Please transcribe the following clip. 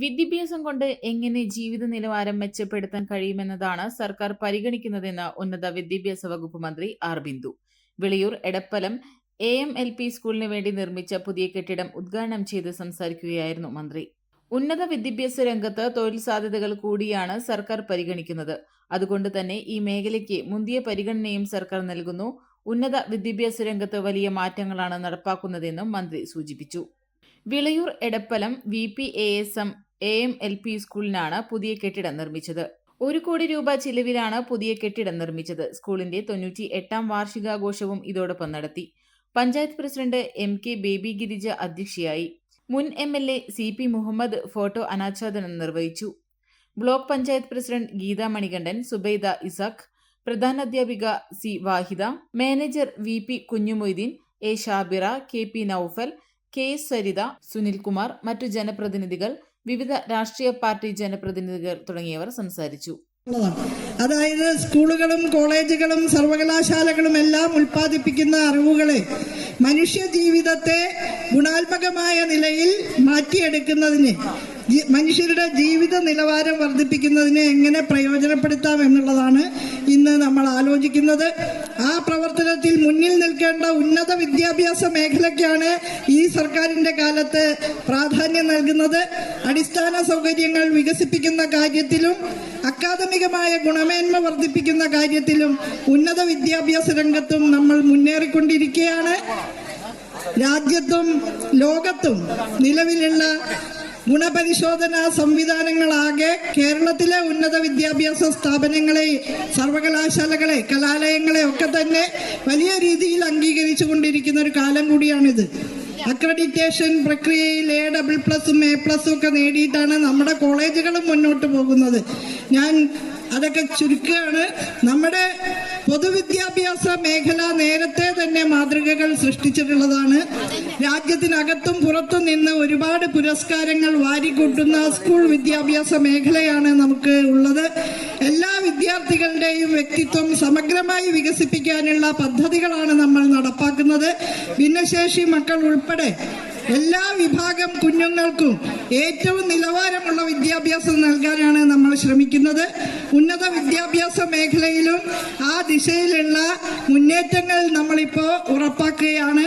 വിദ്യാഭ്യാസം കൊണ്ട് എങ്ങനെ ജീവിത നിലവാരം മെച്ചപ്പെടുത്താൻ കഴിയുമെന്നതാണ് സർക്കാർ പരിഗണിക്കുന്നതെന്ന് ഉന്നത വിദ്യാഭ്യാസ വകുപ്പ് മന്ത്രി ആർ ബിന്ദു. വിളിയൂർ എടപ്പലം എ എം എൽ പി സ്കൂളിന് വേണ്ടി നിർമ്മിച്ച പുതിയ കെട്ടിടം ഉദ്ഘാടനം ചെയ്ത് സംസാരിക്കുകയായിരുന്നു മന്ത്രി. ഉന്നത വിദ്യാഭ്യാസ രംഗത്ത് തൊഴിൽ സാധ്യതകൾ കൂടിയാണ് സർക്കാർ പരിഗണിക്കുന്നത്. അതുകൊണ്ട് തന്നെ ഈ മേഖലയ്ക്ക് മുന്തിയ പരിഗണനയും സർക്കാർ നൽകുന്നു. ഉന്നത വിദ്യാഭ്യാസ രംഗത്ത് വലിയ മാറ്റങ്ങളാണ് നടപ്പാക്കുന്നതെന്നും മന്ത്രി സൂചിപ്പിച്ചു. Vilayur Edappalam V P A S M A M L P സ്കൂളിനാണ് പുതിയ കെട്ടിടം നിർമ്മിച്ചത്. ഒരു കോടി രൂപ ചിലവിലാണ് പുതിയ കെട്ടിടം നിർമ്മിച്ചത്. സ്കൂളിന്റെ തൊണ്ണൂറ്റി എട്ടാം വാർഷികാഘോഷവും ഇതോടൊപ്പം നടത്തി. Panchayat president M K Baby Girija അധ്യക്ഷയായി. മുൻ M L A C P Muhammad photo അനാച്ഛാദനം നിർവഹിച്ചു. Block panchayat president Geetha Manikandan Subaida Ishaq പ്രധാനാധ്യാപിക C Vahida manager V P Kunjumoideen A Shabira K P Noufal K Saritha Sunilkumar മറ്റു ജനപ്രതിനിധികൾ വിവിധ രാഷ്ട്രീയ പാർട്ടി ജനപ്രതിനിധികൾ തുടങ്ങിയവർ സംസാരിച്ചു. അതായത് സ്കൂളുകളും കോളേജുകളും സർവകലാശാലകളും എല്ലാം ഉൽപ്പാദിപ്പിക്കുന്ന അറിവുകളെ മനുഷ്യ ജീവിതത്തെ ഗുണാത്മകമായ നിലയിൽ മാറ്റിയെടുക്കുന്നതിന് മനുഷ്യരുടെ ജീവിത നിലവാരം വർദ്ധിപ്പിക്കുന്നതിനെ എങ്ങനെ പ്രയോജനപ്പെടുത്താം എന്നുള്ളതാണ് ഇന്ന് നമ്മൾ ആലോചിക്കുന്നത്. ആ പ്രവർത്തനത്തിൽ മുന്നിൽ നിൽക്കേണ്ട ഉന്നത വിദ്യാഭ്യാസ മേഖലയ്ക്കാണ് ഈ സർക്കാരിന്റെ കാലത്ത് പ്രാധാന്യം നൽകുന്നത്. അടിസ്ഥാന സൗകര്യങ്ങൾ വികസിപ്പിക്കുന്ന കാര്യത്തിലും അക്കാദമികമായ ഗുണമേന്മ വർദ്ധിപ്പിക്കുന്ന കാര്യത്തിലും ഉന്നത വിദ്യാഭ്യാസ രംഗത്തും നമ്മൾ മുന്നേറിക്കൊണ്ടിരിക്കുകയാണ്. രാജ്യത്തും ലോകത്തും നിലവിലുള്ള ഗുണപരിശോധനാ സംവിധാനങ്ങളാകെ കേരളത്തിലെ ഉന്നത വിദ്യാഭ്യാസ സ്ഥാപനങ്ങളെ സർവകലാശാലകളെ കലാലയങ്ങളെ ഒക്കെ തന്നെ വലിയ രീതിയിൽ അംഗീകരിച്ചു കൊണ്ടിരിക്കുന്ന ഒരു കാലം കൂടിയാണിത്. അക്രഡിറ്റേഷൻ പ്രക്രിയയിൽ എ ഡബിൾ പ്ലസും എ പ്ലസും ഒക്കെ നേടിയിട്ടാണ് നമ്മുടെ കോളേജുകളും മുന്നോട്ട് പോകുന്നത്. ഞാൻ അതൊക്കെ ചുരുക്കുകയാണ് നമ്മുടെ പൊതുവിദ്യാഭ്യാസ മേഖല നേരത്തെ തന്നെ മാതൃകകൾ സൃഷ്ടിച്ചിട്ടുള്ളതാണ്. രാജ്യത്തിനകത്തും പുറത്തും നിന്ന് ഒരുപാട് പുരസ്കാരങ്ങൾ വാരിക്കൂട്ടുന്ന സ്കൂൾ വിദ്യാഭ്യാസ മേഖലയാണ് നമുക്ക് ഉള്ളത്. എല്ലാ വിദ്യാർത്ഥികളുടെയും വ്യക്തിത്വം സമഗ്രമായി വികസിപ്പിക്കാനുള്ള പദ്ധതികളാണ് നമ്മൾ നടപ്പാക്കുന്നത്. ഭിന്നശേഷി മക്കൾ ഉൾപ്പെടെ എല്ലാ വിഭാഗം കുഞ്ഞുങ്ങൾക്കും ഏറ്റവും നിലവാരമുള്ള വിദ്യാഭ്യാസം നൽകാനാണ് നമ്മൾ ശ്രമിക്കുന്നത്. ഉന്നത വിദ്യാഭ്യാസ മേഖലയിലും ആ ദിശയിലുള്ള മുന്നേറ്റങ്ങൾ നമ്മളിപ്പോൾ ഉറപ്പാക്കുകയാണ്.